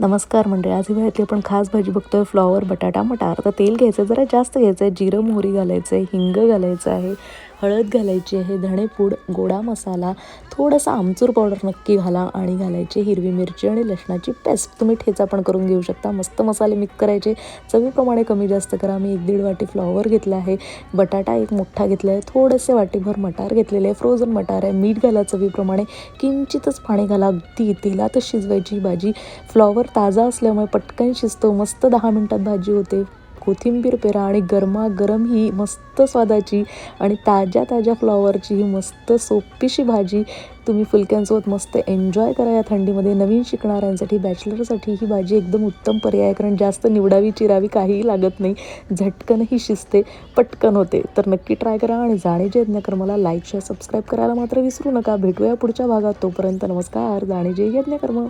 नमस्कार मंडळी आज ही आपण खास भाजी बघतोय फ्लॉवर बटाटा मटार. तर तेल घ्यायचं जरा जास्त घ्यायचं आहे जिरं मोहरी घालायचं आहे हिंग घालायचं आहे. हळद घालायची आहे धणेपूड गोडा मसाला थोडासा आमचूर पावडर नक्की घाला आणि घालायची हिरवी मिरची आणि लसणाची पेस्ट. तुम्ही ठेचा पण करून घेऊ शकता. मस्त मसाले मिक्स करायचे. चवीप्रमाणे कमी जास्त करा. मी एक दीड वाटी फ्लॉवर घेतला आहे. बटाटा एक मोठा घेतला आहे. थोडेसे वाटीभर मटार घेतलेले आहे. फ्रोझन मटार आहे. मीठ घाला चवीप्रमाणे. किंचितच पाणी घाला. अगदी तेलातच शिजवायची भाजी. फ्लॉवर ताजा असल्यामुळे पटकन शिजतो. मस्त दहा मिनटात भाजी होते. कोथिंबीर पेरा आणि गरमागरम ही मस्त स्वादाची आणि ताज्या ताज्या फ्लॉवरची ही मस्त सोपीशी भाजी तुम्ही फुलक्यांसोबत मस्त एन्जॉय करा या थंडीमध्ये. नवीन शिकणाऱ्यांसाठी बॅचलरसाठी ही भाजी एकदम उत्तम पर्याय आहे कारण जास्त निवडावी चिरावी काहीही लागत नाही. झटकनही शिजते पटकन होते. तर नक्की ट्राय करा आणि जाणीचे यज्ञकर्माला लाईक शेअर सबस्क्राईब करायला मात्र विसरू नका. भेटूया पुढच्या भागात. तोपर्यंत नमस्कार जाणीचे यज्ञकर्म.